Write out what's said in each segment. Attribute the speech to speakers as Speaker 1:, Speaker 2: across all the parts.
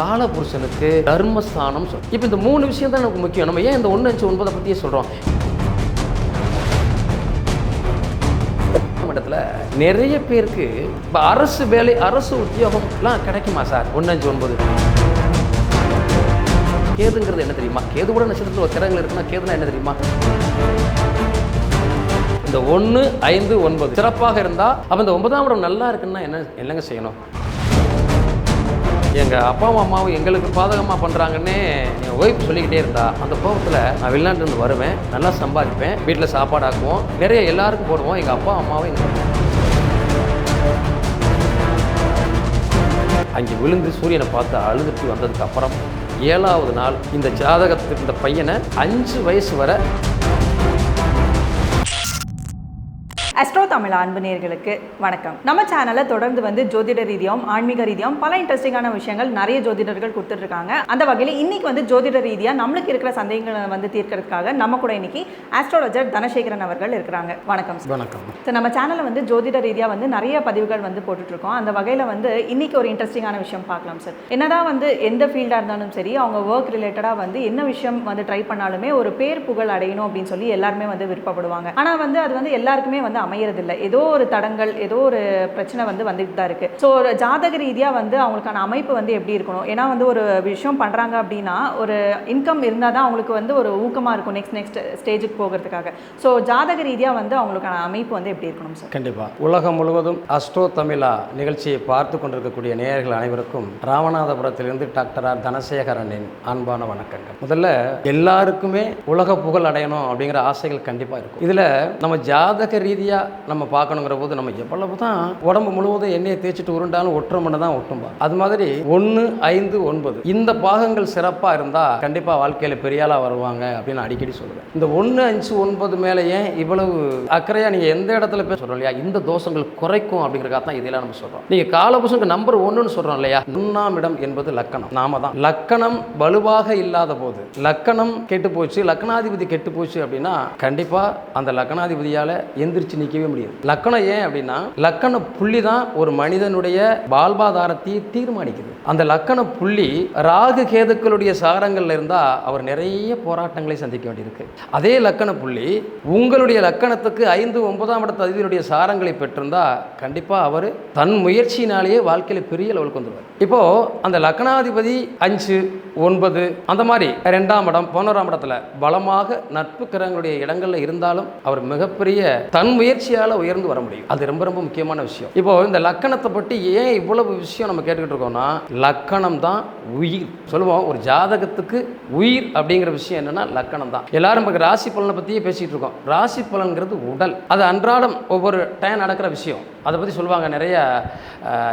Speaker 1: காலபுருஷனுக்கு தர்மஸ்தானம் சொல். இப்போ இந்த மூணு விஷயம் தான் நமக்கு முக்கியம். நம்ம ஏன் இந்த ஒன்று அஞ்சு ஒன்பதை பற்றியே சொல்கிறோம் இடத்துல நிறைய பேருக்கு இப்போ அரசு வேலை அரசு உத்தியோகம்லாம் கிடைக்குமா சார்? ஒன்று அஞ்சு ஒன்பது. கேதுங்கிறது என்ன தெரியுமா? கேது கூட நட்சத்திரத்தில் ஒரு கிரகங்கள் இருக்குன்னா கேதுனா என்ன தெரியுமா? இந்த ஒன்று ஐந்து ஒன்பது. சிறப்பாக இருந்தால் அப்போ இந்த ஒன்பதாம் இடம் நல்லா இருக்குன்னா என்ன என்னங்க செய்யணும்? எங்கள் அப்பாவும் அம்மாவும் எங்களுக்கு பாதகமாக பண்ணுறாங்கன்னே என் ஒய்ஃப் சொல்லிக்கிட்டே இருந்தா. அந்த கோபத்தில் நான் வெளிநாட்டுலேருந்து வருவேன் நல்லா சம்பாதிப்பேன் வீட்டில் சாப்பாடு ஆக்குவோம் நிறைய எல்லாருக்கும் போடுவோம் எங்கள் அப்பா அம்மாவும் எங்கள் அங்கே விழுந்து சூரியனை பார்த்து அழுதுட்டு வந்ததுக்கு அப்புறம் ஏழாவது நாள் இந்த ஜாதகத்துக்கு இந்த பையனை அஞ்சு வயசு வரை
Speaker 2: அஸ்ட்ரோ தமிழ் அன்பு நேர்களுக்கு வணக்கம். நம்ம சேனலை தொடர்ந்து வந்து ஜோதிட ரீதியாகவும் ஆன்மீக ரீதியாகவும் பல இன்ட்ரெஸ்டிங்கான விஷயங்கள் நிறைய ஜோதிடர்கள் கொடுத்துட்ருக்காங்க. அந்த வகையில் இன்னைக்கு வந்து ஜோதிட ரீதியாக நம்மளுக்கு இருக்கிற சந்தேகங்களை வந்து தீர்க்கறதுக்காக நம்ம கூட இன்னைக்கு ஆஸ்ட்ராலஜர் தனசேகரன் அவர்கள் இருக்கிறாங்க. வணக்கம்
Speaker 1: வணக்கம்.
Speaker 2: ஸோ நம்ம சேனலில் வந்து ஜோதிட ரீதியாக வந்து நிறைய பதிவுகள் வந்து போட்டுட்ருக்கோம். அந்த வகையில் வந்து இன்னைக்கு ஒரு இன்ட்ரெஸ்டிங்கான விஷயம் பார்க்கலாம் சார் என்னதான் வந்து எந்த ஃபீல்டாக இருந்தாலும் சரி அவங்க ஒர்க் ரிலேட்டடாக வந்து என்ன விஷயம் வந்து ட்ரை பண்ணாலுமே ஒரு பேர் புகழ் அடையணும் அப்படின்னு சொல்லி எல்லாருமே வந்து விருப்பப்படுவாங்க. ஆனால் வந்து அது வந்து எல்லாருக்குமே வந்து அமையறதில்லை. ஏதோ ஒரு தடங்கள் ஏதோ ஒரு பிரச்சனை வந்து வந்துட்டு தான் இருக்குது ஸோ ஒரு ஜாதக ரீதியாக வந்து அவங்களுக்கான அமைப்பு வந்து எப்படி இருக்கணும்? ஏன்னா வந்து ஒரு விஷயம் பண்ணுறாங்க அப்படின்னா ஒரு இன்கம் இருந்தால் தான் அவங்களுக்கு வந்து ஒரு ஊக்கமாக இருக்கும் நெக்ஸ்ட் நெக்ஸ்ட் ஸ்டேஜுக்கு போகிறதுக்காக. ஸோ ஜாதக ரீதியாக வந்து அவங்களுக்கான அமைப்பு வந்து எப்படி இருக்கணும் சார்
Speaker 1: கண்டிப்பாக உலகம் முழுவதும் அஸ்ட்ரோ தமிழா நிகழ்ச்சியை பார்த்து கொண்டிருக்கக்கூடிய நேயர்கள் அனைவருக்கும் ராமநாதபுரத்திலிருந்து டாக்டர் ஆர். தனசேகரனின் அன்பான வணக்கங்கள். முதல்ல எல்லாருக்குமே உலக புகழ் அடையணும் அப்படிங்கிற ஆசைகள் கண்டிப்பாக இருக்கும். இதில் நம்ம ஜாதக ரீதியாக நம்ம பார்க்கணுங்கிற போது நம்ம எவ்வளவு தான் உடம்பு முழுவதும் எண்ணெயை தேய்ச்சிட்டு உருண்டாலும் ஒற்றை தான் ஒட்டும்பா. அது மாதிரி ஒன்று ஐந்து ஒன்பது. இந்த பாகங்கள் சிறப்பாக இருந்தால் கண்டிப்பாக வாழ்க்கையில் பெரியாளாக வருவாங்க அப்படின்னு அடிக்கடி சொல்லுவேன். இந்த ஒன்று அஞ்சு ஒன்பது மேலேயே இவ்வளவு அக்கறையாக நீங்கள் எந்த இடத்துல போய் சொல்கிறோம் இல்லையா? இந்த தோஷங்கள் குறைக்கும் அப்படிங்கிறக்காக தான் இதெல்லாம் நம்ம சொல்கிறோம் நீங்கள் காலபுஷனுக்கு நம்பர் ஒன்றுன்னு சொல்கிறோம் இல்லையா? ஒன்றாம் இடம் என்பது லக்கணம். நாம தான். லக்கணம் வலுவாக இல்லாத போது லக்கணம் கெட்டு போச்சு லக்கணாதிபதி கெட்டு போச்சு அப்படின்னா கண்டிப்பாக அந்த லக்கணாதிபதியால் எந்திரிச்சு நிற்கவே முடியாது. லக்கணம் ஏன் அப்படின்னா லக்கண புள்ளி தான் ஒரு மனிதனுடைய வாழ்வாதாரத்தை தீர்மானிக்குது. அந்த லக்கண புள்ளி ராகு கேதுக்களுடைய சாரங்கள்ல இருந்தால் அவர் நிறைய போராட்டங்களை சந்திக்க வேண்டியிருக்கு. அதே லக்கண புள்ளி உங்களுடைய லக்கணத்துக்கு ஐந்து ஒன்பதாம் இடத்து அதிபதியுடைய சாரங்களை பெற்றிருந்தா கண்டிப்பாக அவர் தன் முயற்சியினாலேயே வாழ்க்கையில் பெரிய லெவலுக்கு வந்துடுவார் இப்போ அந்த லக்கணாதிபதி அஞ்சு ஒன்பது. அந்த மாதிரி ரெண்டாம் இடம் பதினோராம் இடத்துல பலமாக நட்பு கிரகங்களுடைய இடங்களில் இருந்தாலும் அவர் மிகப்பெரிய தன் முயற்சியால் உயர்ந்து வர முடியும். அது ரொம்ப ரொம்ப முக்கியமான விஷயம். இப்போ இந்த லக்கணத்தை பற்றி ஏன் இவ்வளவு விஷயம் நம்ம கேட்டுக்கிட்டு இருக்கோம்னா லக்கணம் தான் உயிர். சொல்லுவோம் ஒரு ஜாதகத்துக்கு உயிர் அப்படிங்கிற விஷயம் என்னன்னா லக்கணம் தான். எல்லாரும் இப்போ ராசி பலனை பற்றியே பேசிகிட்டு இருக்கோம். ராசி பலன்கிறது உடல். அது அன்றாடம் ஒவ்வொரு டைம் நடக்கிற விஷயம். அதை பற்றி சொல்லுவாங்க நிறைய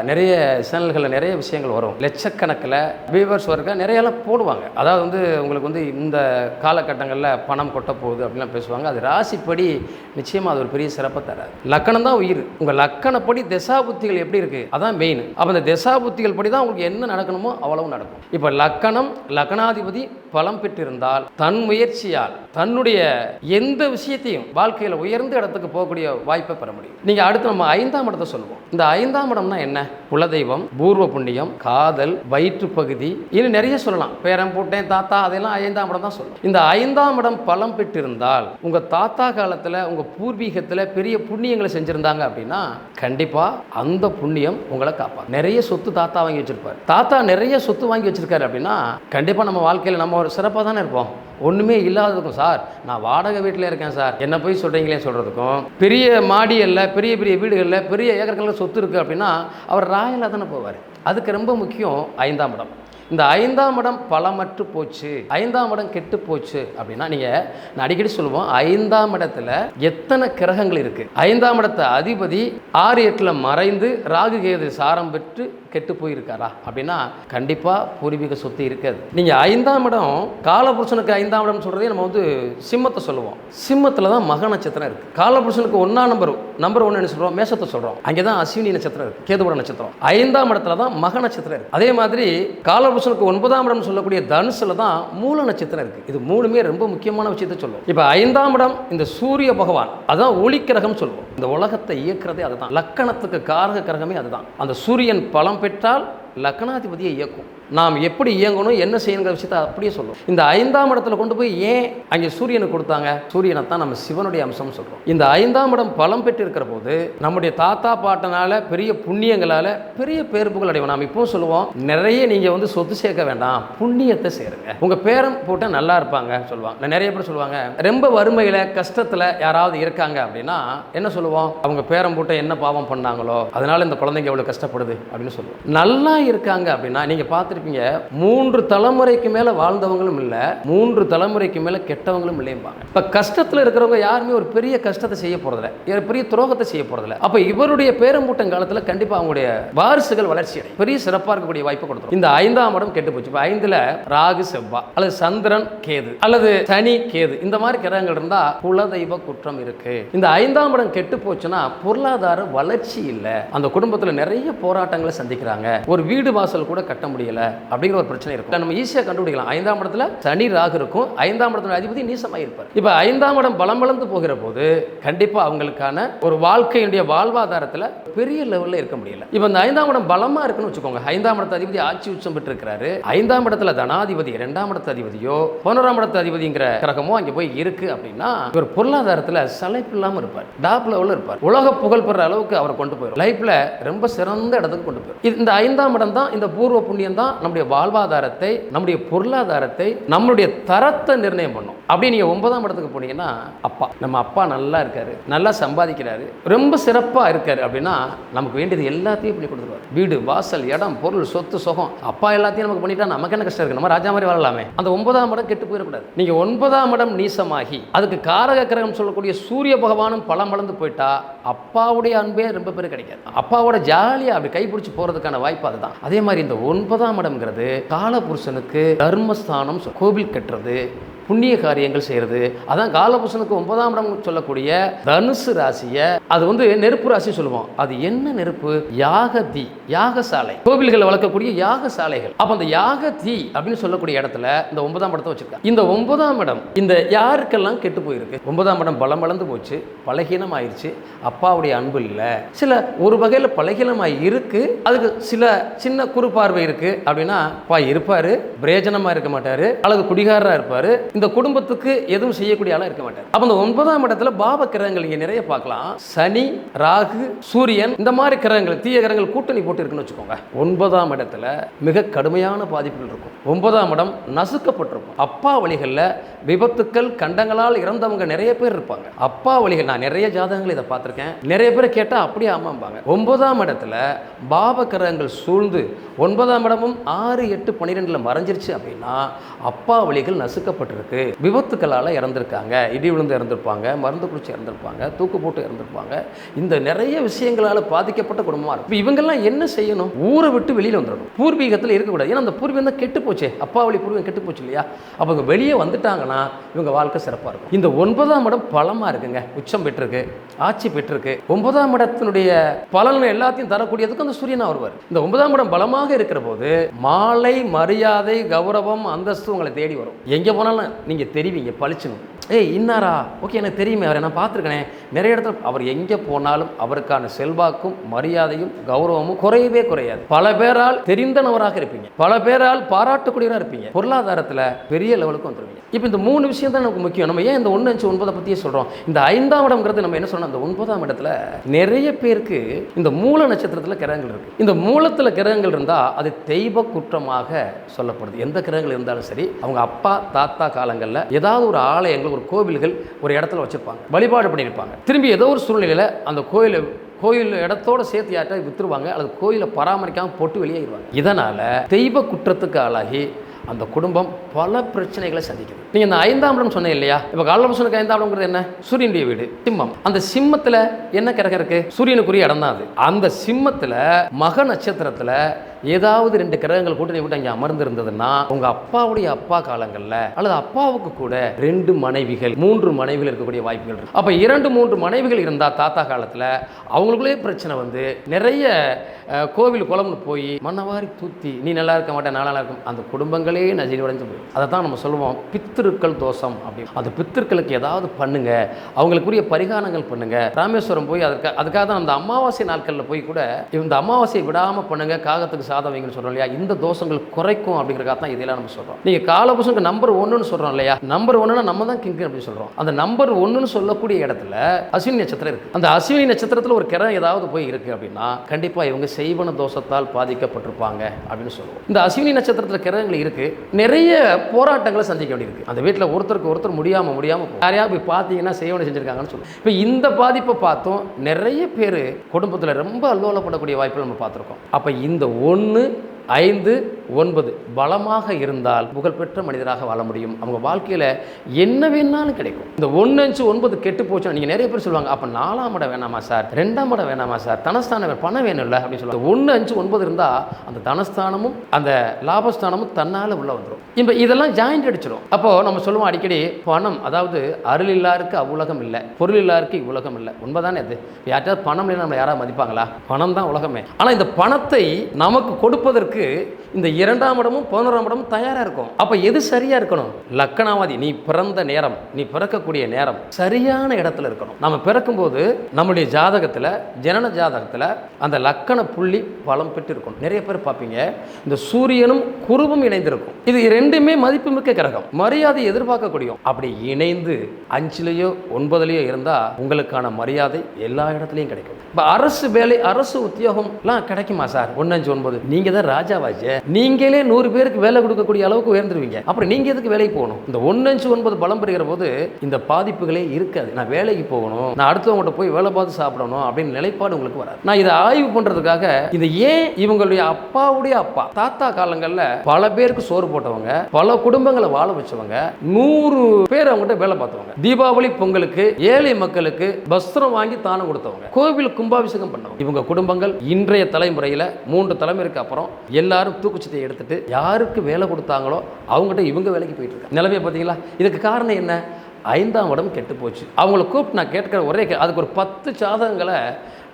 Speaker 1: நிறைய சேனல்களில் நிறைய விஷயங்கள் வரும். லட்சக்கணக்கில் வியூவர்ஸ் இருக்க நிறையெல்லாம் போடுவாங்க. அதாவது வந்து உங்களுக்கு வந்து இந்த காலகட்டங்களில் பணம் கொட்ட போகுது அப்படிலாம் பேசுவாங்க. அது ராசிப்படி நிச்சயமாக அது ஒரு பெரிய சிறப்பை தராது. லக்கணம் தான் உயிர். உங்கள் லக்கணப்படி தசாபுத்திகள் எப்படி இருக்குது அதான் மெயின் அப்போ இந்த தசாபுத்திகள் படி தான் உங்களுக்கு என்ன நடக்கணுமோ அவ்வளவு நடக்கும். இப்போ லக்கணம் லக்கணாதிபதி பலம் பெற்றிருந்தால் தன் முயற்சியால் தன்னுடைய எந்த விஷயத்தையும் வாழ்க்கையில் உயர்ந்த இடத்துக்கு போகக்கூடிய வாய்ப்பை பெற முடியும். நீங்கள் அடுத்து நம்ம ஐந்தாம் இடத்தை சொல்லுவோம். இந்த ஐந்தாம் இடம்னா என்ன? குலதெய்வம் பூர்வ புண்ணியம் காதல் வயிற்று பகுதி இன்னும் நிறைய சொல்லலாம். பேரன் பூட்டேன் தாத்தா அதெல்லாம் ஐந்தாம் இடம் தான் சொல்லுவோம் இந்த ஐந்தாம் இடம் பலம் பெற்றிருந்தால் உங்கள் தாத்தா காலத்தில் உங்கள் பூர்வீகத்தில் பெரிய புண்ணியங்களை செஞ்சுருந்தாங்க அப்படின்னா கண்டிப்பாக அந்த புண்ணியம் உங்களை காப்பாங்க நிறைய சொத்து தாத்தா வாங்கி வச்சிருப்பார். தாத்தா நிறைய சொத்து வாங்கி வச்சிருக்காரு அப்படின்னா கண்டிப்பாக நம்ம வாழ்க்கையில் நம்ம ஒரு சிறப்பாக தானே இருப்போம். ஒன்றுமே இல்லாததுக்கும் சார் நான் வாடகை வீட்டில் இருக்கேன் சார். என்ன போய் சொல்கிறீங்களே சொல்கிறதுக்கும் பெரிய மாடிகளில் பெரிய பெரிய வீடுகளில் பெரிய ஏக்கர்களில் சொத்து இருக்குது அப்படின்னா அவர் ராயலாக தானே போவார். அதுக்கு ரொம்ப முக்கியம் ஐந்தாம் இடம். இந்த ஐந்தாம் இடம் பலமற்று போச்சு. ஐந்தாம் இடம் கெட்டு போச்சு அப்படின்னா நீங்கள் நான் அடிக்கடி சொல்லுவோம் ஐந்தாம் இடத்துல எத்தனை கிரகங்கள் இருக்குது ஐந்தாம் இடத்த அதிபதி ஆறு எட்டில் மறைந்து ராகு கேது சாரம் பெற்று கெட்டு போயிருக்காரா அப்படின்னா கண்டிப்பாக பூர்வீக சொத்து இருக்காது. நீங்கள் ஐந்தாம் இடம் காலபுருஷனுக்கு ஐந்தாம் இடம் சொல்கிறதே நம்ம வந்து சிம்மத்தை சொல்லுவோம். சிம்மத்தில் தான் மக நட்சத்திரம் இருக்குது காலபுருஷனுக்கு ஒன்றா நம்பர் நம்பர் ஒன்று என்ன சொல்கிறோம் மேசத்தை சொல்கிறோம் அங்கே தான் அஸ்வினி நட்சத்திரம் இருக்குது கேதுபுர நட்சத்திரம். ஐந்தாம் இடத்துல தான் மக நட்சத்திரம் இருக்குது அதே மாதிரி காலபுருஷனுக்கு ஒன்பதாம் இடம் சொல்லக்கூடிய தனுசில் தான் மூல நட்சத்திரம் இருக்குது இது மூணுமே ரொம்ப முக்கியமான விஷயத்தை சொல்லுவோம் இப்போ ஐந்தாம் இடம் இந்த சூரிய பகவான் அதான் ஒளிக்கிரகம் சொல்லுவோம். இந்த உலகத்தை இயக்குறதே அதுதான். லக்கணத்துக்கு காரக கிரகமே அதுதான். அந்த சூரியன் பலம் பெற்றால் லக்னாதிபதியை இயக்கும். நாம் எப்படி இயங்கணும் என்ன செய்யணுங்கிற விஷயத்தை அப்படியே சொல்லுவோம் இந்த ஐந்தாம் இடத்துல கொண்டு போய் ஏன் அங்கே சூரியனுக்கு கொடுத்தாங்க? சூரியனை தான் நம்ம சிவனுடைய அம்சம்னு சொல்கிறோம் இந்த ஐந்தாம் இடம் பலம் பெற்று இருக்கிற போது நம்முடைய தாத்தா பாட்டனால பெரிய புண்ணியங்களால் பெரிய பேர்ப்புகள் அடைவோம். நாம் இப்பவும் சொல்லுவோம் நிறைய நீங்கள் வந்து சொத்து சேர்க்க வேண்டாம் புண்ணியத்தை சேருங்க. உங்கள் பேரம் போட்டால் நல்லா இருப்பாங்க சொல்லுவாங்க. நிறைய பேர் சொல்லுவாங்க ரொம்ப வறுமையில் கஷ்டத்தில் யாராவது இருக்காங்க அப்படின்னா என்ன சொல்லுவோம்? அவங்க பேரம் போட்டு என்ன பாவம் பண்ணாங்களோ அதனால இந்த குழந்தைங்க எவ்வளோ கஷ்டப்படுது அப்படின்னு சொல்லுவோம். நல்லா இருக்காங்க அப்படின்னா நீங்கள் பார்த்துட்டு பார்த்துருப்பீங்க. மூன்று தலைமுறைக்கு மேலே வாழ்ந்தவங்களும் இல்லை மூன்று தலைமுறைக்கு மேலே கெட்டவங்களும் இல்லைம்பாங்க. இப்போ கஷ்டத்தில் இருக்கிறவங்க யாருமே ஒரு பெரிய கஷ்டத்தை செய்ய போகிறதில்ல பெரிய துரோகத்தை செய்ய போகிறதில்ல அப்போ இவருடைய பேரம்பூட்டம் காலத்தில் கண்டிப்பாக அவங்களுடைய வாரிசுகள் வளர்ச்சி அடையும். பெரிய சிறப்பாக இருக்கக்கூடிய வாய்ப்பு கொடுத்துரும். இந்த ஐந்தாம் இடம் கெட்டு போச்சு. இப்போ ஐந்தில் ராகு செவ்வா அல்லது சந்திரன் கேது அல்லது சனி கேது இந்த மாதிரி கிரகங்கள் இருந்தால் குலதெய்வ குற்றம் இருக்கு. இந்த ஐந்தாம் இடம் கெட்டு போச்சுன்னா பொருளாதார வளர்ச்சி இல்லை. அந்த குடும்பத்தில் நிறைய போராட்டங்களை சந்திக்கிறாங்க. ஒரு வீடு வாசல் கூட கட்ட முடியல. அப்படிங்கிற ஒரு பிரச்சனை இருக்கும். நம்ம ஈஸியாக கண்டுபிடிக்கலாம். ஐந்தாம் இடத்துல சனி ராகு இருக்கும். ஐந்தாம் இடத்துல அதிபதி நீசமாக இருப்பார். இப்போ ஐந்தாம் இடம் பலம் வளர்ந்து போகிற போது கண்டிப்பாக அவங்களுக்கான ஒரு வாழ்க்கையுடைய வாழ்வாதாரத்தில் பெரிய லெவலில் இருக்க முடியல. இப்போ இந்த ஐந்தாம் இடம் பலமாக இருக்குன்னு வச்சுக்கோங்க. ஐந்தாம் இடத்து அதிபதி ஆட்சி உச்சம் பெற்றிருக்கிறாரு. ஐந்தாம் இடத்துல தனாதிபதி இரண்டாம் இடத்து அதிபதியோ பதினோராம் இடத்து அதிபதிங்கிற கிரகமோ அங்கே போய் இருக்கு அப்படின்னா இவர் பொருளாதாரத்தில் சலைப்பு இல்லாமல் இருப்பார். டாப் லெவலில் இருப்பார். உலக புகழ் பெற அளவுக்கு அவர் கொண்டு போயிடும் லைஃப்ல ரொம்ப சிறந்த இடத்துக்கு கொண்டு போயிடும் இந்த ஐந்தாம் இடம் தான் இந்த பூர்வ புண்ணியம் தான் நம்முடைய வாழ்வாதாரத்தை நம்முடைய பொருளாதாரத்தை நம்மளுடைய தரத்தை நிர்ணயம் பண்ணும். அப்படியே நீங்கள் ஒன்பதாம் இடத்துக்கு போனீங்கன்னா அப்பா நம்ம அப்பா நல்லா இருக்காரு நல்லா சம்பாதிக்கிறாரு ரொம்ப சிறப்பாக இருக்காரு அப்படின்னா நமக்கு வேண்டியது எல்லாத்தையும் பண்ணி கொடுத்துருவாரு. வீடு வாசல் இடம் பொருள் சொத்து சுகம். அப்பா எல்லாத்தையும் நமக்கு பண்ணிட்டா நமக்கு என்ன கஷ்டம் இருக்கு? நம்ம ராஜா மாதிரி வாழலாமே. அந்த ஒன்பதாம் இடம் கெட்டு போயிடக்கூடாது. நீங்க ஒன்பதாம் இடம் நீசமாகி அதுக்கு காரக கிரகம் சொல்லக்கூடிய சூரிய பகவானும் பலம் வளர்ந்து போயிட்டா அப்பாவுடைய அன்பே ரொம்ப பேர் கிடைக்காது. அப்பாவோட ஜாலியாக அப்படி கைப்பிடிச்சு போகிறதுக்கான வாய்ப்பு அதுதான். அதே மாதிரி இந்த ஒன்பதாம் இடம்ங்கிறது காலபுருஷனுக்கு தர்மஸ்தானம் கோவில் கட்டுறது. புண்ணிய காரியங்கள் செய்கிறது அதான் காலபூஷனுக்கு ஒன்பதாம் இடம் சொல்லக்கூடிய தனுசு ராசியை அது வந்து நெருப்பு ராசி சொல்லுவோம். அது என்ன நெருப்பு? யாக தீ யாகசாலை கோவில்களை வளர்க்கக்கூடிய யாக சாலைகள். அப்போ அந்த யாக தீ அப்படின்னு சொல்லக்கூடிய இடத்துல இந்த ஒன்பதாம் இடத்தை வச்சிருக்காங்க. இந்த ஒன்பதாம் இடம் இந்த யாருக்கெல்லாம் கெட்டு போயிருக்கு? ஒன்பதாம் இடம் பலம் வளர்ந்து போச்சு பலகீனம் ஆயிடுச்சு அப்பாவுடைய அன்பு இல்லை. சில ஒரு வகையில் பலகீனமாக இருக்கு. அதுக்கு சில சின்ன குறுபார்வை இருக்கு. அப்படின்னா அப்பா இருப்பாரு பிரயோஜனமாக இருக்க மாட்டார் அல்லது குடிகாரரா இருப்பார். இந்த குடும்பத்துக்கு எதுவும் செய்யக்கூடிய ஆளாக இருக்க மாட்டார். அப்போ இந்த ஒன்பதாம் இடத்துல பாப கிரகங்கள் இங்கே நிறைய பார்க்கலாம். சனி ராகு சூரியன் இந்த மாதிரி கிரகங்கள் தீய கிரகங்கள் கூட்டணி போட்டு இருக்குன்னு வச்சுக்கோங்க. ஒன்பதாம் இடத்துல மிக கடுமையான பாதிப்புகள் இருக்கும். ஒன்பதாம் இடம் நசுக்கப்பட்டிருக்கும். அப்பா வழிகளில் விபத்துக்கள் கண்டங்களால் இறந்தவங்க நிறைய பேர் இருப்பாங்க. அப்பா வழிகள் நான் நிறைய ஜாதகங்கள் இதை பார்த்துருக்கேன். நிறைய பேர் கேட்டால் அப்படியே ஆமாம்பாங்க. ஒன்பதாம் இடத்துல பாப கிரகங்கள் சூழ்ந்து ஒன்பதாம் இடமும் ஆறு எட்டு பன்னிரெண்டில் மறைஞ்சிருச்சு அப்படின்னா அப்பா வழிகள் நசுக்கப்பட்டிருக்கு. விபத்துக்களால் இறந்துருக்காங்க. இடி விழுந்து இறந்துருப்பாங்க. மருந்து குடிச்சு இறந்துருப்பாங்க. தூக்கு போட்டு இறந்துருப்பாங்க. இந்த நிறைய விஷயங்களால் பாதிக்கப்பட்ட குடும்பமாக இருக்கும் இவங்கெல்லாம் என்ன செய்யணும்? ஊரை விட்டு வெளியில் வந்துடணும் பூர்வீகத்தில் இருக்கக்கூடாது. ஏன்னா அந்த பூர்வீகம் தான் கெட்டு போச்சு. அப்பா வழி பூர்வீகம் கெட்டு போச்சு இல்லையா? அப்போ இவங்க வெளியே வந்துட்டாங்கன்னா இவங்க வாழ்க்கை சிறப்பாக இருக்கும். இந்த ஒன்பதாம் இடம் பலமாக இருக்குங்க. உச்சம் பெற்றிருக்கு. ஆட்சி பெற்றிருக்கு. ஒன்பதாம் இடத்தினுடைய பலன் எல்லாத்தையும் தரக்கூடியதுக்கு அந்த சூரியனா வருவார். இந்த ஒன்பதாம் இடம் பலமாக இருக்கிற போது மாலை மரியாதை கௌரவம் அந்தஸ்து உங்களை தேடி வரும். எங்கே போனாலும் நீங்கள் தெரிவிங்க பளிச்சுன்னு ஏய் இன்னாரா? ஓகே எனக்கு தெரியுமே அவரை நான் பார்த்துருக்கேனே. நிறைய இடத்துல அவர் எங்கே போனாலும் அவருக்கான செல்வாக்கும் மரியாதையும் கௌரவமும் குறையவே குறையாது. பல பேரால் தெரிந்தனவராக இருப்பீங்க. பல பேரால் பாராட்டக்கூடியவராக இருப்பீங்க. பொருளாதாரத்தில் பெரிய லெவலுக்கு வந்துருவீங்க. இப்போ இந்த மூணு விஷயம் தான் நமக்கு முக்கியம். நம்ம ஏன் இந்த ஒன்று அஞ்சு ஒன்பதை பற்றியே சொல்கிறோம் இந்த ஐந்தாம் இடம்ங்கிறது நம்ம என்ன சொல்லணும் அந்த ஒன்பதாம் இடத்துல நிறைய பேருக்கு இந்த மூல நட்சத்திரத்தில் கிரகங்கள் இருக்குது இந்த மூலத்தில் கிரகங்கள் இருந்தால் அது தெய்வ குற்றமாக சொல்லப்படுது. எந்த கிரகங்கள் இருந்தாலும் சரி அவங்க அப்பா தாத்தா கால காலங்களில் ஏதாவது ஒரு ஆலயங்கள் ஒரு கோவில்கள் ஒரு இடத்துல வச்சுருப்பாங்க. வழிபாடு பண்ணியிருப்பாங்க. திரும்பி ஏதோ ஒரு சூழ்நிலையில் அந்த கோயில் கோயில் இடத்தோட சேர்த்து யார்ட்டா விற்றுருவாங்க அல்லது கோயிலை பராமரிக்காமல் போட்டு வெளியேறுவாங்க. இதனால் தெய்வ குற்றத்துக்கு ஆளாகி அந்த குடும்பம் பல பிரச்சனைகளை சந்திக்குது. நீங்கள் இந்த ஐந்தாம் இடம் சொன்னேன் இல்லையா? இப்போ காலபுருஷனுக்கு ஐந்தாம் இடம்ங்கிறது என்ன? சூரியனுடைய வீடு சிம்மம். அந்த சிம்மத்தில் என்ன கிரகம் இருக்கு? சூரியனுக்குரிய இடம் தான் அது. அந்த சிம்மத்தில் மக நட்சத்திரத்தில் ஏதாவது ரெண்டு கிரகங்கள் கூட்டணி விட்டு அங்கே அமர்ந்திருந்ததுன்னா உங்க அப்பாவுடைய அப்பா காலங்களில் அல்லது அப்பாவுக்கு கூட ரெண்டு மனைவிகள் மூன்று மனைவிகள் இருக்கக்கூடிய வாய்ப்புகள் இருக்கு. அப்போ இரண்டு மூன்று மனைவிகள் இருந்தால் தாத்தா காலத்தில் அவங்களுக்குள்ளே பிரச்சனை வந்து நிறைய கோவில் குளம்னு போய் மண்ணவாரி தூத்தி நீ நல்லா இருக்க மாட்டேன் நான் நல்லா இருக்கும் அந்த குடும்பங்களே நஜிவடைஞ்சு போய் அதை தான் நம்ம சொல்லுவோம் பித்திருக்கள் தோஷம் அப்படின்னு. அந்த பித்திருக்களுக்கு ஏதாவது பண்ணுங்க அவங்களுக்குரிய பரிகாரங்கள் பண்ணுங்க. ராமேஸ்வரம் போய் அதுக்கு அதுக்காக தான் அந்த அமாவாசை நாட்களில் போய் கூட இந்த அமாவாசையை விடாமல் பண்ணுங்க காகத்துக்கு சாதம் வைங்கன்னு இல்லையா? இந்த தோஷங்கள் குறைக்கும் அப்படிங்கிறக்காக தான் இதெல்லாம் நம்ம சொல்கிறோம் நீங்கள் காலபுஷனுக்கு நம்பர் ஒன்றுன்னு சொல்கிறோம் இல்லையா? நம்பர் ஒன்றுனா நம்ம தான் கிங்கு அப்படின்னு சொல்கிறோம் அந்த நம்பர் ஒன்றுன்னு சொல்லக்கூடிய இடத்துல அஸ்வினி நட்சத்திரம் இருக்குது அந்த அஸ்வினி நட்சத்திரத்தில் ஒரு கிரம் ஏதாவது போய் இருக்குது அப்படின்னா கண்டிப்பாக இவங்க செய்வன தோஷத்தால் பாதிக்கப்பட்டிருப்பாங்க அப்படின்னு சொல்லுவோம். இந்த அஸ்வினி நட்சத்திரத்தில் கிரகங்கள் இருக்குது நிறைய போராட்டங்களை சந்திக்க வேண்டியிருக்கு. அந்த வீட்டில் ஒருத்தருக்கு ஒருத்தர் முடியாமல் முடியாமல் யாரையாவது போய் பார்த்தீங்கன்னா செய்வனை செஞ்சுருக்காங்கன்னு சொல்லுவோம். இப்போ இந்த பாதிப்பை பார்த்தோம் நிறைய பேர் குடும்பத்தில் ரொம்ப அல்லோலப்படக்கூடிய வாய்ப்பு நம்ம பார்த்துருக்கோம். அப்போ இந்த ஒன்று ஒன்று ஐந்து ஒன்பது பலமாக இருந்தால் புகழ்பெற்ற மனிதராக வாழ முடியும். அவங்க வாழ்க்கையில் என்ன வேணாலும் கிடைக்கும். இந்த ஒன்று அஞ்சு ஒன்பது கெட்டு போச்சுன்னா நீங்கள் நிறைய பேர் சொல்லுவாங்க அப்போ நாலாம் இடம் வேணாமா சார்? ரெண்டாம் இடம் வேணாமா சார்? தனஸ்தானம் பணம் பணம் வேணும்ல அப்படின்னு சொல்லுவாங்க. ஒன்று அஞ்சு ஒன்பது இருந்தால் அந்த தனஸ்தானமும் அந்த லாபஸ்தானமும் தன்னால் உள்ள வந்துடும் இப்போ இதெல்லாம் ஜாயிண்ட் அடிச்சிடும் அப்போது நம்ம சொல்லுவோம் அடிக்கடி பணம் அதாவது அருள் இல்லாருக்கு அவ்வுலகம் இல்லை பொருள் இல்லாருக்கு இவ்வுலகம் இல்லை. உண்மைதானே அது? யார்ட்டாவது பணம் இல்லை நம்ம யாராவது மதிப்பாங்களா? பணம் தான் உலகமே. ஆனால் இந்த பணத்தை நமக்கு கொடுப்பதற்கு இந்த இரண்டாம் இடமும் பதினோராம் இடமும் தயாராக இருக்கும் அப்போ எது சரியாக இருக்கணும்? லக்கணாவாதி நீ பிறந்த நேரம் நீ பிறக்கக்கூடிய நேரம் சரியான இடத்துல இருக்கணும். நம்ம பிறக்கும்போது நம்முடைய ஜாதகத்தில் ஜனன ஜாதகத்தில் அந்த லக்கண புள்ளி பலம் பெற்று இருக்கணும் நிறைய பேர் பார்ப்பீங்க இந்த சூரியனும் குருவும் இணைந்திருக்கும். இது ரெண்டுமே மதிப்புமிக்க கிரகம். மரியாதை எதிர்பார்க்கக்கூடிய அப்படி இணைந்து அஞ்சுலேயோ ஒன்பதுலேயோ இருந்தால் உங்களுக்கான மரியாதை எல்லா இடத்துலையும் கிடைக்கும். இப்போ அரசு வேலை அரசு உத்தியோகம்லாம் கிடைக்குமா சார்? ஒன்று அஞ்சு ஒன்பது. நீங்கள் தான் ராஜாவாஜே நீங்களே நூறு பேருக்கு வேலை கொடுக்கக்கூடிய அளவுக்கு உயர்ந்துருவீங்க. அப்புறம் நீங்கள் எதுக்கு வேலைக்கு போகணும்? இந்த ஒன்று அஞ்சு ஒன்பது பலம் பெறுகிற போது இந்த பாதிப்புகளே இருக்காது. நான் வேலைக்கு போகணும். நான் அடுத்தவங்கள்ட்ட போய் வேலை பார்த்து சாப்பிடணும் அப்படின்னு நிலைப்பாடு உங்களுக்கு வராது. நான் இதை ஆய்வு பண்ணுறதுக்காக இந்த ஏன் இவங்களுடைய அப்பாவுடைய அப்பா தாத்தா காலங்களில் பல பேருக்கு சோறு போட்டவங்க பல குடும்பங்களை வாழ வச்சவங்க நூறு பேர் அவங்ககிட்ட வேலை பார்த்தவங்க தீபாவளி பொங்கலுக்கு ஏழை மக்களுக்கு வஸ்திரம் வாங்கி தானம் கொடுத்தவங்க கோவில் கும்பாபிஷேகம் பண்ணவங்க. இவங்க குடும்பங்கள் இன்றைய தலைமுறையில் மூன்று தலைமுறைக்கு அப்புறம் எல்லாரும் குச்சத்தை எடுத்துட்டு யாருக்கு வேலை கொடுத்தாங்களோ அவங்ககிட்ட இவங்க வேலைக்கு போயிட்டு இருக்காங்க நிலைமையை பார்த்தீங்களா? இதுக்கு காரணம் என்ன? ஐந்தாம் இடம் கெட்டு போச்சு. அவங்கள கூப்பிட்டு நான் கேட்குற ஒரே அதுக்கு ஒரு பத்து சாதகங்களை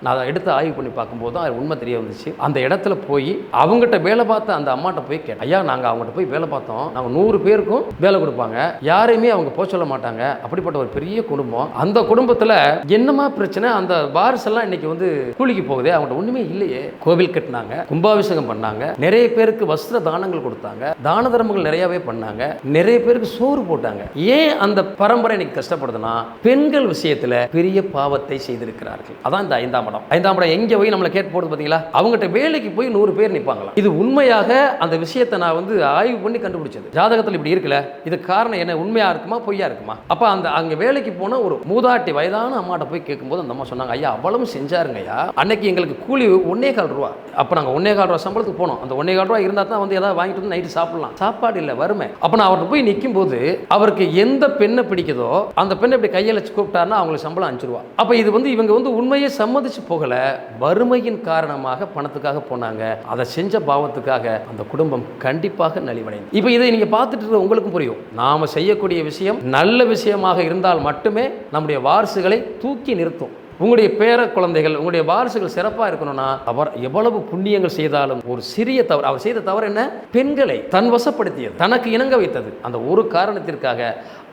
Speaker 1: நான் அதை எடுத்து ஆய்வு பண்ணி பார்க்கும்போது தான் அது உண்மை தெரிய வந்துச்சு. அந்த இடத்துல போய் அவங்ககிட்ட வேலை பார்த்த அந்த அம்மாட்ட போய் கேட்டேன். ஐயா நாங்கள் அவங்ககிட்ட போய் வேலை பார்த்தோம். நாங்கள் நூறு பேருக்கும் வேலை கொடுப்பாங்க. யாரையுமே அவங்க போக சொல்ல மாட்டாங்க. அப்படிப்பட்ட ஒரு பெரிய குடும்பம். அந்த குடும்பத்தில் என்னமா பிரச்சனை? அந்த வாரிசெல்லாம் இன்னைக்கு வந்து கூலிக்கு போகுதே. அவங்கள்ட்ட ஒன்றுமே இல்லையே. கோவில் கட்டினாங்க. கும்பாபிஷேகம் பண்ணாங்க. நிறைய பேருக்கு வஸ்திர தானங்கள் கொடுத்தாங்க. தான தர்மங்கள் நிறையவே பண்ணாங்க. நிறைய பேருக்கு சோறு போட்டாங்க. ஏன் அந்த பரம்பரை இன்னைக்கு கஷ்டப்படுதுன்னா பெண்கள் விஷயத்தில் பெரிய பாவத்தை செய்திருக்கிறார்கள். அதான் இந்த ஐந்தாம் இடம் ஐந்தாம் இடம் எங்கே போய் நம்மளை கேட்டு போடுது பார்த்தீங்களா அவங்ககிட்ட வேலைக்கு போய் நூறு பேர் நிற்பாங்களாம் இது உண்மையாக அந்த விஷயத்தை நான் வந்து ஆய்வு பண்ணி கண்டுபிடிச்சது. ஜாதகத்தில் இப்படி இருக்கல இது காரணம் என்ன? உண்மையாக இருக்குமா? பொய்யா இருக்குமா? அப்போ அந்த அங்கே வேலைக்கு போன ஒரு மூதாட்டி வயதான அம்மாட்ட போய் கேட்கும்போது அந்த அம்மா சொன்னாங்க ஐயா அவ்வளவு செஞ்சாருங்க ஐயா அன்னைக்கு எங்களுக்கு கூலி ஒன்னே கால் ரூபா. அப்போ நாங்கள் ஒன்னே கால் ரூபா சம்பளத்துக்கு போனோம். அந்த ஒன்னே கால் ரூபா இருந்தால் தான் வந்து ஏதாவது வாங்கிட்டு வந்து நைட்டு சாப்பிடலாம். சாப்பாடு இல்லை வறுமை. அப்போ நான் அவர்கிட்ட போய் நிற்கும் போது அவருக்கு எந்த பெண்ணை பிடிக்குதோ அந்த பெண்ணை இப்படி கையில் வச்சு கூப்பிட்டாருன்னா அவங்களுக்கு சம்பளம் அஞ்சு ரூபா. அப்போ இது வந்து இவங்க வந்து உண்மையை சம்மதிச்சு போகல வறுமையின் காரணமாக பணத்துக்காக போனாங்க. அதை செஞ்ச பாவத்துக்காக அந்த குடும்பம் கண்டிப்பாக நலிவடைந்து இப்போ இதை நீங்க பார்த்துட்டு இருக்க உங்களுக்கும் புரியும். நாம செய்யக்கூடிய விஷயம் நல்ல விஷயமாக இருந்தால் மட்டுமே நம்முடைய வாரிசுகளை தூக்கி நிறுத்தும். உங்களுடைய பேர குழந்தைகள் உங்களுடைய வாரிசுகள் சிறப்பாக இருக்கணும்னா அவர் எவ்வளவு புண்ணியங்கள் செய்தாலும் ஒரு சிறிய தவறு அவர் செய்த தவறு என்ன? பெண்களை தன் வசப்படுத்தியது தனக்கு இணங்க வைத்தது. அந்த ஒரு காரணத்திற்காக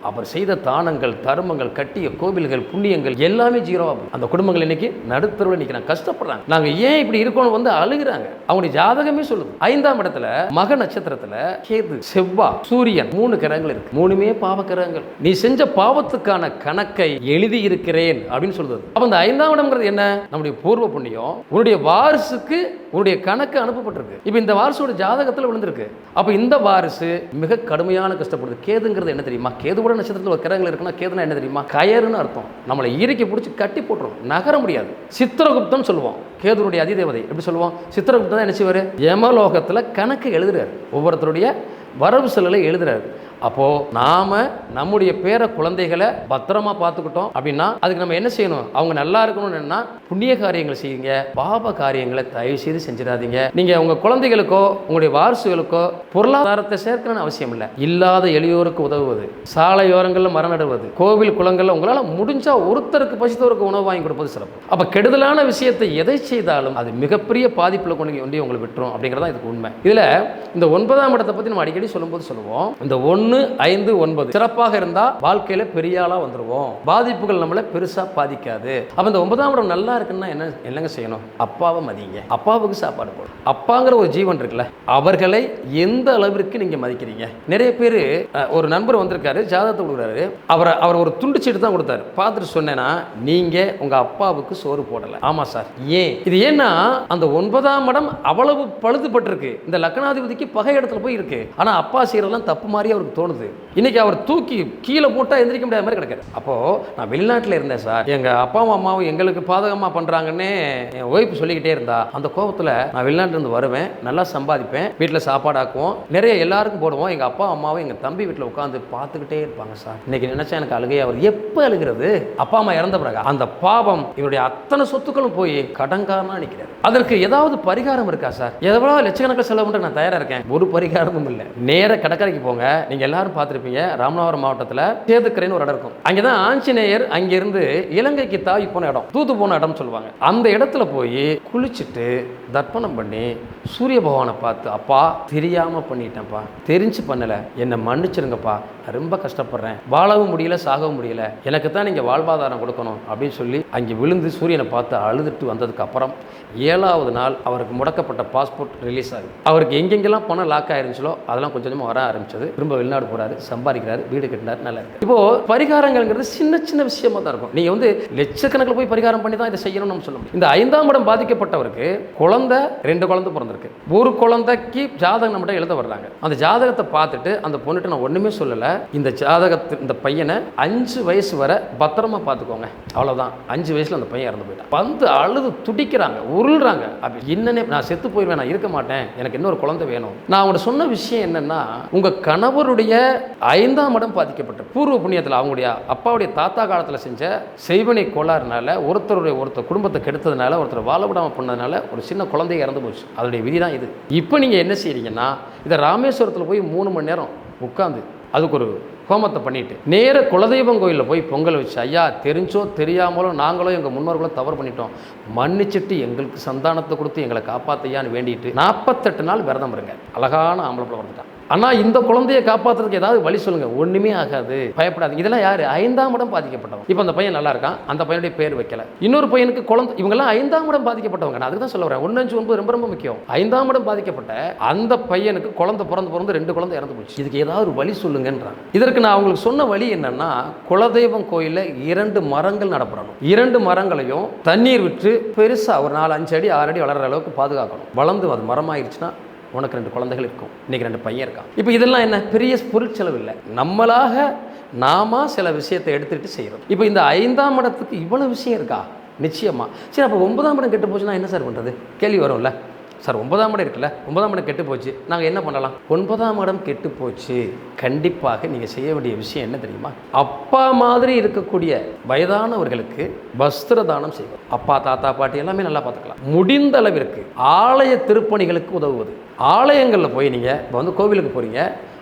Speaker 1: அவர் செய்த தானங்கள் தர்மங்கள் கட்டிய கோவில்கள் புண்ணியங்கள் எல்லாமே ஜீரோவா அந்த குடும்பங்கள் இன்னைக்கு நடுத்தருவில் நிற்கிறாங்க கஷ்டப்படுறாங்க. நாங்கள் ஏன் இப்படி இருக்கோம்னு வந்து அழுகுறாங்க? அவங்களுடைய ஜாதகமே சொல்லுது. ஐந்தாம் இடத்துல மக நட்சத்திரத்தில் கேது செவ்வா சூரியன் மூணு கிரகங்கள் இருக்கு. மூணுமே பாவ கிரகங்கள். நீ செஞ்ச பாவத்துக்கான கணக்கை எழுதி இருக்கிறேன் அப்படின்னு சொல்றது அப்போ அந்த ஐந்தாம் இடம்ங்கிறது என்ன? நம்முடைய பூர்வ புண்ணியம். உன்னுடைய வாரிசுக்கு உன்னுடைய கணக்கு அனுப்பப்பட்டிருக்கு. இப்போ இந்த வாரிசோட ஜாதகத்தில் விழுந்திருக்கு. அப்போ இந்த வாரிசு மிக கடுமையான கஷ்டப்படுது. கேதுங்கிறது என்ன தெரியுமா? கேதுவோட நட்சத்திரத்தில் ஒரு கிரகங்கள் இருக்குன்னா கேதுனா என்ன தெரியுமா? கயறுன்னு அர்த்தம். நம்மளை இறுக்கி பிடிச்சி கட்டி போட்டுரும். நகர முடியாது. சித்திரகுப்தன் சொல்லுவோம். கேதுனுடைய அதிதேவதை எப்படி சொல்லுவோம்? சித்திரகுப்தன் தான் என்ன செய்வார்? யமலோகத்தில் கணக்கு எழுதுறாரு. ஒவ்வொருத்தருடைய வரவு செலவில் எழுதுறாரு. அப்போது நாம் நம்முடைய பேர குழந்தைகளை பத்திரமா பார்த்துக்கிட்டோம் அப்படின்னா அதுக்கு நம்ம என்ன செய்யணும்? அவங்க நல்லா இருக்கணும்னா புண்ணிய காரியங்களை செய்யுங்க. பாப காரியங்களை தயவு செய்து செஞ்சிடாதீங்க. நீங்கள் உங்கள் குழந்தைகளுக்கோ உங்களுடைய வாரிசுகளுக்கோ பொருளாதாரத்தை சேர்க்கணும்னு அவசியம் இல்லை. இல்லாத எளியோருக்கு உதவுவது சாலையோரங்களில் மரம் நடுவது கோவில் குளங்கள்ல உங்களால் முடிஞ்சால் ஒருத்தருக்கு பசித்தவருக்கு உணவு வாங்கி கொடுப்பது சிறப்பு. அப்போ கெடுதலான விஷயத்தை எதை செய்தாலும் அது மிகப்பெரிய பாதிப்பில் கொண்டு ஒன்றிய உங்களை விட்டுரும் அப்படிங்கிறதா இதுக்கு உண்மை. இதில் இந்த ஒன்பதாம் இடத்தை பற்றி நம்ம அடிக்கடி சொல்லும்போது சொல்லுவோம். இந்த ஒன்று ஒன்று ஐந்து ஒன்பது. சிறப்பாக இருந்தால் வாழ்க்கையில பெரிய ஆளாக வந்துடுவோம் பாதிப்புகள் நம்மளை பெருசாக பாதிக்காது. அப்போ இந்த ஒன்பதாம் இடம் நல்லா இருக்குன்னா என்ன என்னங்க செய்யணும்? அப்பாவை மதிங்க. அப்பாவுக்கு சாப்பாடு போடும் அப்பாங்கிற ஒரு ஜீவன் இருக்குல்ல அவர்களை எந்த அளவிற்கு நீங்கள் மதிக்கிறீங்க? நிறைய பேர் ஒரு நண்பர் வந்திருக்காரு ஜாதகத்தை கொடுக்குறாரு. அவரை அவர் ஒரு துண்டு சீட்டு தான் கொடுத்தாரு. பார்த்துட்டு சொன்னேன்னா நீங்கள் உங்கள் அப்பாவுக்கு சோறு போடலை. ஆமாம் சார். ஏன்? இது ஏன்னா அந்த ஒன்பதாம் இடம் அவ்வளவு பழுதுபட்டிருக்கு. இந்த லக்னாதிபதிக்கு பகை இடத்துல போய் இருக்கு. ஆனால் அப்பா செய்கிறதெல்லாம் தப்பு மாதிரி அவருக்கு தோணுது. இன்னைக்கு அவர் தூக்கி கீழே போட்டால் எந்திரிக்க முடியாத மாதிரி கிடக்குது அப்போ நான் வெளிநாட்டில் இருந்தேன் சார். எங்கள் அப்பாவும் அம்மாவும் எங்களுக்கு பாதகமாக பண்ணுறாங்கன்னு என் ஒய்ஃப் சொல்லிக்கிட்டே இருந்தா அந்த கோபத்தில் நான் வெளிநாட்டுல இருந்து வருவேன் நல்லா சம்பாதிப்பேன் வீட்டில் சாப்பாடு ஆக்குவோம் நிறைய எல்லாருக்கும் போடுவோம் எங்கள் அப்பா அம்மாவும் எங்கள் தம்பி வீட்டில் உட்காந்து பார்த்துக்கிட்டே இருப்பாங்க சார். இன்னைக்கு நினைச்சா எனக்கு அழுகையா அவர் எப்போ அழுகிறது? அப்பா அம்மா இறந்த பிறகு? அந்த பாவம் இவருடைய அத்தனை சொத்துக்களும் போய் கடன்காரனாக நிற்கிறார் அதற்கு ஏதாவது பரிகாரம் இருக்கா சார்? எவ்வளோ லட்சக்கணக்கில் செலவு நான் தயாராக இருக்கேன். ஒரு பரிகாரமும் இல்லை. நேர கடற்கரைக்கு போங்க. நீங்கள் எல்லாரும் பார்த்துருப்பீங்க. ராமநாதபுரம் மாவட்டத்தில் சேதுக்கரைன்னு ஒரு இடம் இருக்கும். அங்கே தான் ஆஞ்சநேயர் அங்கேருந்து இலங்கைக்கு தாவி போன இடம் தூத்து போன இடம்னு சொல்லுவாங்க. அந்த இடத்துல போய் குளிச்சுட்டு தர்ப்பணம் பண்ணி சூரிய பகவானை பார்த்து அப்பா தெரியாமல் பண்ணிட்டேன்ப்பா. தெரிஞ்சு பண்ணலை. என்னை மன்னிச்சிருங்கப்பா. ரொம்ப கஷ்டப்படுறேன். வாழவும் முடியல சாகவும் முடியல. எனக்கு தான் நீங்கள் வாழ்வாதாரம் கொடுக்கணும். அப்படின்னு சொல்லி அங்கே விழுந்து சூரியனை பார்த்து அழுதுட்டு வந்ததுக்கு அப்புறம் ஏழாவது நாள் அவருக்கு முடக்கப்பட்ட பாஸ்போர்ட் ரிலீஸ் ஆகுது. அவருக்கு எங்கெங்கெல்லாம் பணம் லாக் ஆயிருந்துச்சோ அதெல்லாம் கொஞ்சம் கொஞ்சமாக வர ஆரம்பிச்சது. திரும்ப வெளிநாடு போறாரு சம்பாதிக்கிறாரு வீடு கட்டினார் நல்லா இருக்கு இப்போ பரிகாரங்கள்ங்கிறது சின்ன சின்ன விஷயமா தான் இருக்கும். நீங்க வந்து லட்சக்கணக்கில் போய் பரிகாரம் பண்ணி தான் இதை செய்யணும்னு சொல்ல முடியும். இந்த ஐந்தாம் இடம் பாதிக்கப்பட்டவருக்கு குழந்தை ரெண்டு குழந்தை பிறந்திருக்கு. ஒரு குழந்தைக்கு ஜாதகம் நம்மகிட்ட எழுத வர்றாங்க. அந்த ஜாதகத்தை பார்த்துட்டு அந்த பொண்ணுகிட்ட நான் ஒண்ணுமே சொல்லலை. இந்த ஜாதகத்து இந்த பையனை அஞ்சு வயசு வரை பத்திரமா பார்த்துக்கோங்க. அவ்வளவுதான். அஞ்சு வயசுல அந்த பையன் இறந்து போயிட்டான். வந்து அழுது துடிக்கிறாங்க உருள்றாங்க. அப்படி என்னன்னே நான் செத்து போயிடுவேன் நான் இருக்க மாட்டேன். எனக்கு இன்னொரு குழந்தை வேணும். நான் அவங்கள்ட்ட சொன்ன விஷயம் என்னன்னா உங்க கணவருடைய ஐந்தாம் இடம் பாதிக்கப்பட்ட பூர்வ புண்ணியத்தில் அவங்களுடைய அப்பாவுடைய தாத்தா காலத்தில் செஞ்ச செய்வனை கோளாறுனால ஒருத்தருடைய ஒருத்தர் குடும்பத்தை கெடுத்ததுனால ஒருத்தர் வாழ விடாமல் பண்ணதுனால ஒரு சின்ன குழந்தை இறந்து போச்சு. அதோடைய விதி தான் இது. இப்போ நீங்கள் என்ன செய்கிறீங்கன்னா இதை ராமேஸ்வரத்தில் போய் மூணு மணி நேரம் உட்காந்து அதுக்கு ஒரு ஹோமத்தை பண்ணிட்டு நேர குலதெய்வம் கோயிலில் போய் பொங்கல் வச்சு ஐயா தெரிஞ்சோ தெரியாமலோ நாங்களோ எங்கள் முன்னோர்களோ தவறு பண்ணிட்டோம். மன்னிச்சிட்டு எங்களுக்கு சந்தானத்தை கொடுத்து எங்களை காப்பாத்தையான்னு வேண்டிட்டு நாற்பத்தெட்டு நாள் விரதம் இருங்க. அழகான ஆம்பளை பிள்ளை வந்துட்டான் ஆனால் இந்த குழந்தையை காப்பாற்றுறதுக்கு ஏதாவது வழி சொல்லுங்க. ஒன்றுமே ஆகாது. பயப்படாது இதெல்லாம் யார்? ஐந்தாம் இடம் பாதிக்கப்பட்டவங்க. இப்போ அந்த பையன் நல்லா இருக்கான். அந்த பையனுடைய பேர் வைக்கல. இன்னொரு பையனுக்கு குழந்தை இவங்கெல்லாம் ஐந்தாம் இடம் பாதிக்கப்பட்டவங்க. நான் அதுக்கு தான் சொல்ல வரேன். ஒன்று அஞ்சு ஒன்பது ரொம்ப ரொம்ப முக்கியம். ஐந்தாம் இடம் பாதிக்கப்பட்ட அந்த பையனுக்கு குழந்தை பிறந்து பிறந்து ரெண்டு குழந்தை இறந்து போச்சு. இதுக்கு ஏதாவது ஒரு வழி சொல்லுங்கன்றாங்க. இதற்கு நான் அவங்களுக்கு சொன்ன வழி என்னன்னா குலதெய்வம் கோயிலில் இரண்டு மரங்கள் நடப்படணும். இரண்டு மரங்களையும் தண்ணீர் விட்டு பெருசாக ஒரு நாலு அஞ்சு அடி ஆறு அடி வளர்கிற அளவுக்கு பாதுகாக்கணும். வளர்ந்து அது மரமாயிருச்சுன்னா உனக்கு ரெண்டு குழந்தைகள் இருக்கும். இன்றைக்கி ரெண்டு பையன் இருக்கான். இப்போ இதெல்லாம் என்ன? பெரிய பொருட்செலவு இல்லை. நம்மளாக நாம சில விஷயத்தை எடுத்துக்கிட்டு செய்கிறோம் இப்போ இந்த ஐந்தாம் இடத்துக்கு இவ்வளோ விஷயம் இருக்கா? நிச்சயமா. சரி அப்போ ஒன்பதாம் இடம் கெட்டு போச்சுன்னா என்ன சார் பண்ணுறது கேள்வி வரும்ல. சார் ஒன்பதாம் இடம் இருக்குல்ல ஒன்பதாம் இடம் கெட்டு போச்சு. நாங்கள் என்ன பண்ணலாம்? ஒன்பதாம் இடம் கெட்டு போச்சு. கண்டிப்பாக நீங்கள் செய்ய வேண்டிய விஷயம் என்ன தெரியுமா? அப்பா மாதிரி இருக்கக்கூடிய வயதானவர்களுக்கு வஸ்திர தானம் செய்வோம். அப்பா தாத்தா பாட்டி எல்லாமே நல்லா பார்த்துக்கலாம். முடிந்த அளவிற்கு ஆலய திருப்பணிகளுக்கு உதவுவது. ஆலயங்களில் போய் நீங்கள் இப்போ வந்து கோவிலுக்கு போகிறீங்க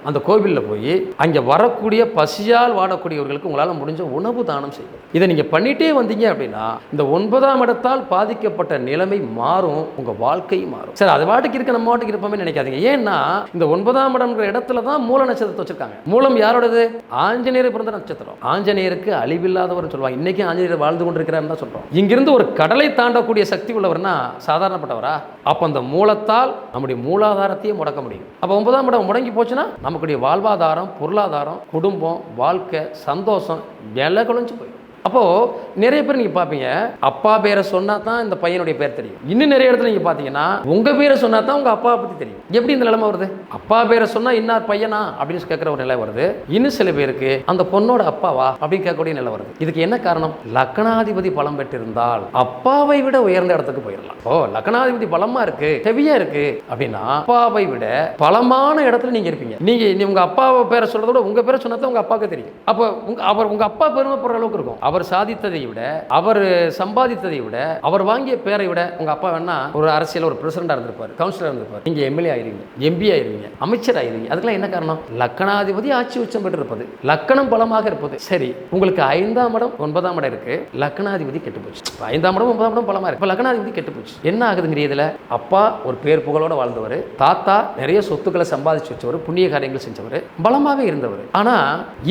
Speaker 1: அந்த கோவிலில் போய் அங்கே வரக்கூடிய பசியால் வாடக்கூடியவர்களுக்கு உங்களால் முடிஞ்ச உணவு தானம் செய்யும் இதை நீங்கள் பண்ணிகிட்டே வந்தீங்க அப்படின்னா இந்த ஒன்பதாம் இடத்தால் பாதிக்கப்பட்ட நிலைமை மாறும் உங்கள் வாழ்க்கையும் மாறும். சரி அது வாட்டுக்கு இருக்க நம்ம வாட்டுக்கு இருப்போமே நினைக்காதீங்க. ஏன்னா இந்த ஒன்பதாம் இடம்ங்கிற இடத்துல தான் மூல நட்சத்திரத்தை வச்சிருக்காங்க. மூலம் யாரோடது? ஆஞ்சநேயர் பிறந்த நட்சத்திரம். ஆஞ்சநேயருக்கு அழிவில்லாதவர் சொல்லுவாங்க. இன்றைக்கி ஆஞ்சநேயர் வாழ்ந்து கொண்டிருக்கிறாருன்னு தான் சொல்கிறோம் இங்கிருந்து ஒரு கடலை தாண்டக்கூடிய சக்தி உள்ளவர்னா சாதாரணப்பட்டவரா? அப்போ அந்த மூலத்தால் நம்முடைய மூலாதாரத்தையே முடக்க முடியும். அப்போ ஒன்பதாம் இடம் முடங்கி போச்சுன்னா நமக்குடைய வாழ்வாதாரம் பொருளாதாரம் குடும்பம் வாழ்க்கை சந்தோஷம் விலை குழஞ்சு போயிடும். அப்போது நிறைய பேர் நீங்கள் பார்ப்பீங்க அப்பா பேரை சொன்னா தான் இந்த பையனுடைய பேர் தெரியும். இன்னும் நிறைய இடத்துல நீங்கள் பார்த்தீங்கன்னா உங்கள் பேரை சொன்னா தான் உங்கள் அப்பாவை பற்றி தெரியும். எப்படி இந்த நிலைமை வருது? அப்பா பேரை சொன்னால் இன்னார் பையனா? அப்படின்னு கேட்குற ஒரு நிலை வருது. இன்னும் சில பேருக்கு அந்த பொண்ணோட அப்பாவா? அப்படின்னு கேட்கக்கூடிய நிலை வருது. இதுக்கு என்ன காரணம்? லக்னாதிபதி பலம் பெற்றிருந்தால் அப்பாவை விட உயர்ந்த இடத்துக்கு போயிடலாம். ஓ லக்னாதிபதி பலமா இருக்கு ஹெவியா இருக்கு. அப்படின்னா அப்பாவை விட பலமான இடத்துல நீங்கள் இருப்பீங்க. நீங்கள் உங்கள் அப்பாவை பேரை சொல்கிறத விட உங்கள் பேரை சொன்னா தான் உங்கள் அப்பாவுக்கு தெரியும். அப்போ உங்கள் அவர் உங்கள் அப்பா பெருமைப்படுற அளவுக்கு இருக்கும். அவர் சாதித்ததை விட அவர் சம்பாதித்ததை விட அவர் வாங்கிய பேரை விட உங்க அப்பா வேணா ஒரு அரசியல் ஒரு பிரசிடண்டா இருந்திருப்பாரு கவுன்சிலர் இருந்திருப்பாரு. நீங்க எம்எல்ஏ ஆயிருவீங்க எம்பி ஆயிருவீங்க அமைச்சர் ஆயிருவீங்க. அதுக்கெல்லாம் என்ன காரணம்? லக்கணாதிபதி ஆட்சி உச்சம் பெற்றிருப்பது லக்கணம் பலமாக இருப்பது. சரி உங்களுக்கு ஐந்தாம் இடம் ஒன்பதாம் இடம் இருக்கு. லக்கணாதிபதி கெட்டு போச்சு ஐந்தாம் இடம் ஒன்பதாம் இடம் பலமா இருக்கு. இப்ப லக்கணாதிபதி கெட்டு போச்சு என்ன ஆகுதுங்கிற இதுல? அப்பா ஒரு பேர் புகழோட வாழ்ந்தவர். தாத்தா நிறைய சொத்துக்களை சம்பாதிச்சு வச்சவர் புண்ணிய காரியங்கள் செஞ்சவர். பலமாகவே இருந்தவர். ஆனா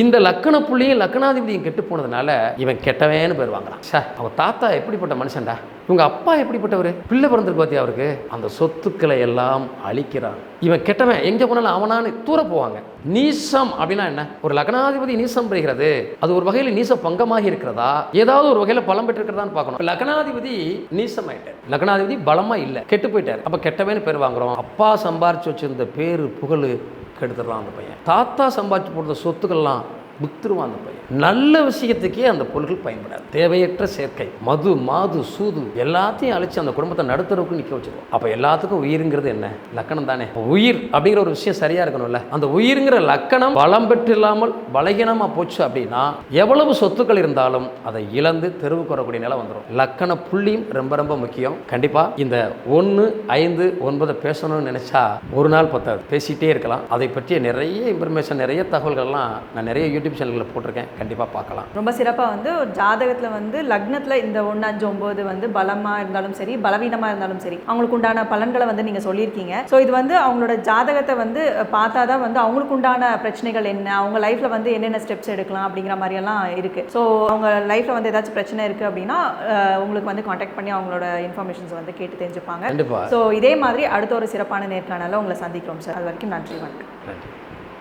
Speaker 1: இந்த லக்கண புள்ளியும் லக்கணாதிபதியும் கெட்டு போனதுனால இவன் கெட்டவேன்னு பேர் வாங்குறான். ச்சே, அவங்க தாத்தா எப்படிப்பட்ட மனுஷன்டா? இவங்க அப்பா எப்படிப்பட்டவர்? பிள்ளை பிறந்திருக்கு பார்த்தியா அவருக்கு? அந்த சொத்துக்களை எல்லாம் அழிக்கிறான். இவன் கெட்டவன் எங்கே போனாலும் அவனான்னு தூர போவாங்க. நீசம் அப்படின்னா என்ன? ஒரு லக்னாதிபதி நீசம் பெறுகிறது. அது ஒரு வகையில் நீச பங்கமாகி இருக்கிறதா? ஏதாவது ஒரு வகையில் பலம் பெற்றிருக்கிறதான்னு பார்க்கணும். லக்னாதிபதி நீசம் ஆயிட்டார் லக்னாதிபதி பலமாக இல்லை. கெட்டு போயிட்டார். அப்போ கெட்டவேன்னு பேர் வாங்குறோம். அப்பா சம்பாரிச்சு வச்சிருந்த பேர் புகழ் கெடுத்துடலாம் அந்த பையன். தாத்தா சம்பாதிச்சு போடுற சொத்துக்கள்லாம் வித்துருவான் அந்த பையன். நல்ல விஷயத்துக்கே அந்த பொருட்கள் பயன்படாது. தேவையற்ற சேர்க்கை மது மாது சூது எல்லாத்தையும் அழிச்சு அந்த குடும்பத்தை நடுத்தரவுக்கு நிற்க வச்சிருவோம். அப்போ எல்லாத்துக்கும் உயிருங்கிறது என்ன? லக்கணம் தானே. உயிர் அப்படிங்கிற ஒரு விஷயம் சரியாக இருக்கணும்ல? அந்த உயிருங்கிற லக்கணம் பலம் பெற்று இல்லாமல் போச்சு அப்படின்னா எவ்வளவு சொத்துக்கள் இருந்தாலும் அதை இழந்து தெருவுக்கு வரக்கூடிய நிலை வந்துடும் லக்கண புள்ளியும் ரொம்ப ரொம்ப முக்கியம். கண்டிப்பாக இந்த ஒன்று ஐந்து ஒன்பதை பேசணும்னு நினச்சா ஒரு நாள் பத்தாது. பேசிகிட்டே இருக்கலாம். அதை பற்றிய நிறைய இன்ஃபர்மேஷன் நிறைய தகவல்கள்லாம் நான் நிறைய யூடியூப் சேனல்களில் போட்டிருக்கேன். கண்டிப்பாக பார்க்கலாம்.
Speaker 2: ரொம்ப சிறப்பாக வந்து ஒரு ஜாதகத்தில் வந்து லக்னத்தில் இந்த ஒன்று அஞ்சு ஒம்பது வந்து பலமாக இருந்தாலும் சரி பலவீனமாக இருந்தாலும் சரி அவங்களுக்கு உண்டான பலன்களை வந்து நீங்கள் சொல்லியிருக்கீங்க. ஸோ இது வந்து அவங்களோட ஜாதகத்தை வந்து பார்த்தா தான் வந்து அவங்களுக்கு உண்டான பிரச்சனைகள் என்ன அவங்க லைஃப்பில் வந்து என்னென்ன ஸ்டெப்ஸ் எடுக்கலாம் அப்படிங்கிற மாதிரியெல்லாம் இருக்குது ஸோ அவங்க லைஃப்பில் வந்து ஏதாச்சும் பிரச்சனை இருக்குது அப்படின்னா உங்களுக்கு வந்து காண்டாக்ட் பண்ணி அவங்களோட இன்ஃபர்மேஷன்ஸ் வந்து கேட்டு தெரிஞ்சுப்பாங்க. ஸோ இதே மாதிரி அடுத்த ஒரு சிறப்பான நேர்காணல உங்களை சந்திக்கிறோம் சார் அது வரைக்கும் நன்றி வணக்கம்.
Speaker 1: நன்றி.